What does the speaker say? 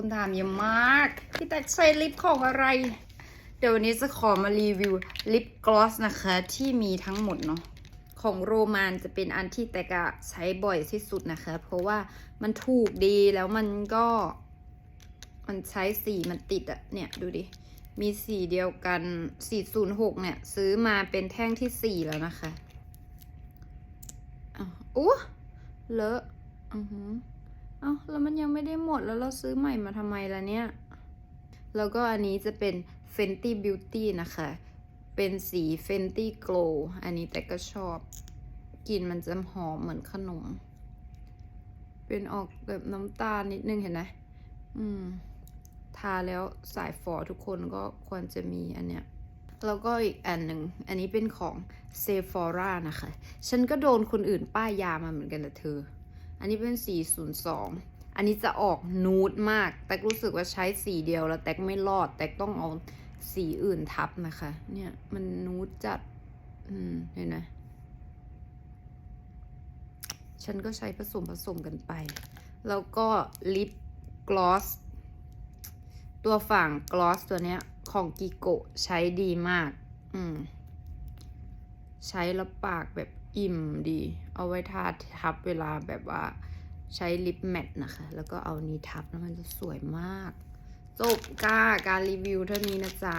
คนถามเยอะมาก พี่แตกใช้ลิปของอะไร เดี๋ยววันนี้จะขอมารีวิวลิปกลอสนะคะ ที่มีทั้งหมดเนาะของโรมานจะเป็นอันที่แต่กะใช้บ่อยที่สุดนะคะ เพราะว่ามันถูกดีแล้วมันก็ มันใช้สีมันติดอะเนี่ยดูดิ มีสีเดียวกัน 406 เนี่ย ซื้อมาเป็นแท่งที่ 4 แล้วนะคะอ้าวอู้เลอะอือหือ เอ้าแล้วมันยังไม่ได้หมดแล้วเราซื้อใหม่มาทำไมล่ะเนี่ย แล้วก็อันนี้จะเป็น Fenty Beauty นะคะ เป็นสี Fenty Glow อันนี้แต่ก็ชอบกลิ่นมันจะหอมเหมือนขนม เป็นออกแบบน้ำตาลนิดนึงเห็นไหมอืม ทาแล้วสายฝอทุกคนก็ควรจะมีอันเนี้ยแล้วก็อีกอันหนึ่ง อันนี้เป็นของ Sephora นะคะ ฉันก็โดนคนอื่นป้ายยามาเหมือนกันนะเธอ อันนี้เป็น 402 อันนี้จะออกนูดมาก แต่รู้สึกว่าใช้สีเดียวแล้วแต่ไม่รอด แต่ต้องเอาสีอื่นทับนะคะ เนี่ยมันนูดจัด อืม เห็นไหมฉันก็ใช้ผสมผสมกันไป แล้วก็ลิปกลอส ตัวฝั่งกลอสตัวเนี้ย ของกิโกใช้ดีมาก อืม ใช้แล้วปากแบบอิ่มดี เอาไว้ทาทับเวลาแบบว่าใช้ลิปแมทนะคะ แล้วก็เอานี้ทับแล้วมันจะสวยมาก จบก้าการรีวิวเท่านี้นะจ๊ะ